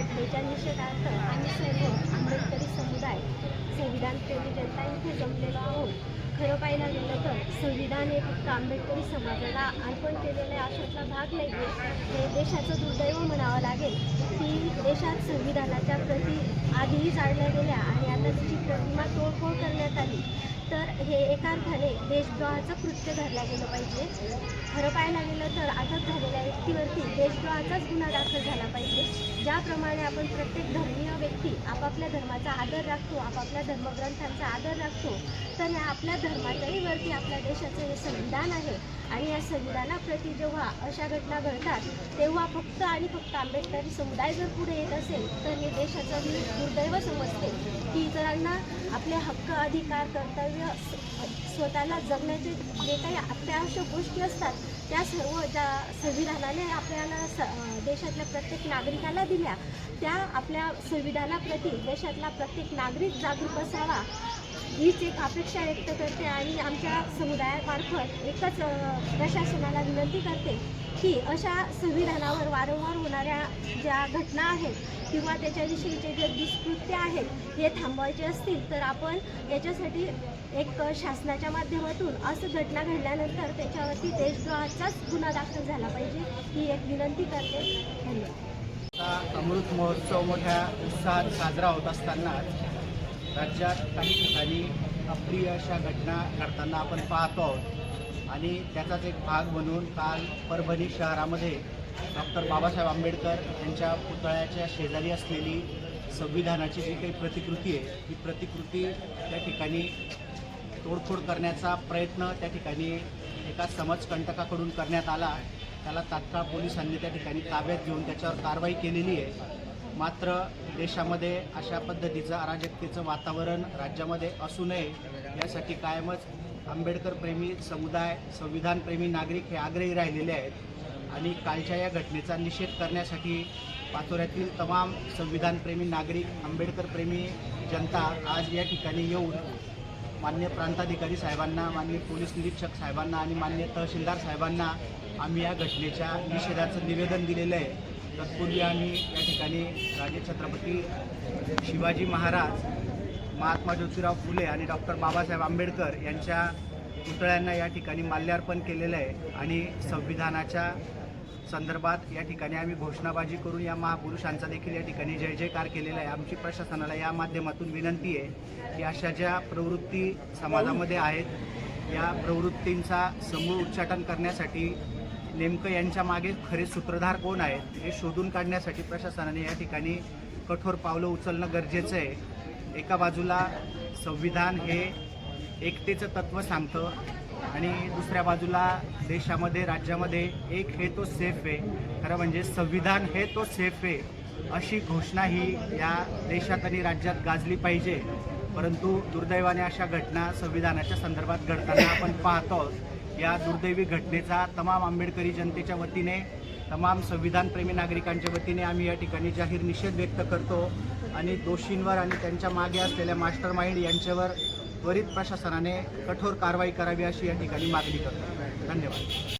घटनेच्या निषेधार्थ आम्ही सर्व आंबेडकरी समुदाय संविधान प्रेमी जनता इथे जमलेलो आहोत. खरं पाहायला गेलं तर संविधान हे फक्त आंबेडकरी समाजाला अर्पण केलेल्या आशातला भाग नाही हे देशाचं दुर्दैव म्हणावं लागेल. की देशात संविधानाच्या प्रती आधीही जाळल्या गेल्या आणि आता त्याची प्रतिमा तोडफोड करण्यात आली. तर हे एका अर्थाने देशद्रोहाचं कृत्य धरलं गेलं पाहिजे. खरं पाहायला गेलं तर अटक झालेल्या व्यक्तीवरती देशद्रोहाचाच गुन्हा दाखल झाला पाहिजे. ज्याप्रमाणे आपण प्रत्येक धर्मीय व्यक्ती आपापल्या धर्माचा आदर राखतो आपापल्या धर्मग्रंथांचा आदर राखतो तर या आपल्या धर्माच्याही वरती आपल्या देशाचं हे संविधान आहे. आणि या संविधानाप्रती जेव्हा अशा घटना घडतात तेव्हा फक्त आणि फक्त आंबेडकरी समुदाय जर पुढे येत असेल तर हे देशाचं मी दुर्दैव समजते की इतरांना आपले हक्क अधिकार कर्तव्य स्वतःला जगण्याचे जे काही अत्यावश्यक गोष्टी असतात त्या सर्व ज्या संविधानाने आपल्याला स देशातल्या प्रत्येक नागरिकाला दिल्या त्या आपल्या संविधानाप्रती देशातला प्रत्येक नागरिक जागरूक असावा हीच एक अपेक्षा व्यक्त करते आणि आमच्या समुदायामार्फत एकच प्रशासनाला विनंती करते की अशा संविधानावर वारंवार होणाऱ्या ज्या घटना आहेत किंवा त्याच्याविषयीचे जे दुष्कृत्य आहेत हे थांबवायचे असतील तर आपण याच्यासाठी एक शासनाच्या माध्यमातून असं घटना घडल्यानंतर त्याच्यावरती देशद्रोहाचाच गुन्हा दाखल झाला पाहिजे ही एक विनंती करते. धन्यवाद. अमृत महोत्सव मोठ्या उत्साहात साजरा होत असताना राज्यात काही ठिकाणी अप्रिय अशा घटना घडताना आपण पाहतो आहोत. आणि त्याचाच एक भाग म्हणून काल परभणी शहरामध्ये डॉक्टर बाबासाहेब आंबेडकर यांच्या पुतळ्याच्या शेजारी असलेली संविधानाची जी काही प्रतिकृती आहे ती प्रतिकृती त्या ठिकाणी तोडफोड करण्याचा प्रयत्न त्या ठिकाणी एका समाजकंटकाकडून करण्यात आला त्याला तात्काळ पोलिसांनी त्या ठिकाणी ताब्यात घेऊन त्याच्यावर कारवाई केलेली आहे. मात्र देशामध्ये अशा पद्धतीचं अराजकतेचं वातावरण राज्यामध्ये असू नये यासाठी कायमच आंबेडकर प्रेमी समुदाय संविधानप्रेमी नागरिक हे आग्रही राहिलेले आहेत आणि कालच्या या घटनेचा निषेध करण्यासाठी पाचोऱ्यातील तमाम संविधानप्रेमी नागरिक आंबेडकर प्रेमी जनता आज या ठिकाणी येऊन मान्य प्रांताधिकारी साहेबांना मान्य पोलीस निरीक्षक साहेबांना आणि मान्य तहसीलदार साहेबांना आम्ही या घटनेच्या निषेधाचं निवेदन दिलेलं आहे. तत्पूर्वी आम्ही या ठिकाणी राजे छत्रपती शिवाजी महाराज महात्मा ज्योतिराव फुले आणि डॉक्टर बाबासाहेब आंबेडकर यांच्या पुतळ्यांना या ठिकाणी माल्यार्पण केलेलं आहे आणि संविधानाच्या संदर्भात या ठिकाणी आम्ही घोषणाबाजी करून या महापुरुषांचा देखील या ठिकाणी जय जयकार केलेला आहे. आमची प्रशासनाला या माध्यमातून विनंती आहे की अशा ज्या प्रवृत्ती समाजामध्ये आहेत या प्रवृत्तींचा समूळ उच्चाटन करण्यासाठी नेमकं यांच्या मागे खरे सूत्रधार कोण आहेत हे शोधून काढण्यासाठी प्रशासनाने या ठिकाणी कठोर पावलं उचलणं गरजेचं आहे. एका बाजूला संविधान हे एकतेचं तत्त्व सांगतं आणि दुसऱ्या बाजूला देशामध्ये राज्यामध्ये एक हे तो सेफ आहे. खरं म्हणजे संविधान हे तो सेफ आहे अशी घोषणा ही या देशात आणि राज्यात गाजली पाहिजे. परंतु दुर्दैवाने अशा घटना संविधानाच्या संदर्भात घडताना आपण पाहतो या दुर्दैवी घटनेचा तमाम आंबेडकरी जनतेच्या वतीने तमाम संविधानप्रेमी नागरिकांच्या वतीने आम्ही या ठिकाणी जाहीर निषेध व्यक्त करतो आणि दोषींवर आणि त्यांच्या मागे असलेल्या मास्टर माइंड यांच्यावर त्वरित प्रशासनाने कठोर कारवाई करावी अशी या ठिकाणी मागणी करतो. धन्यवाद.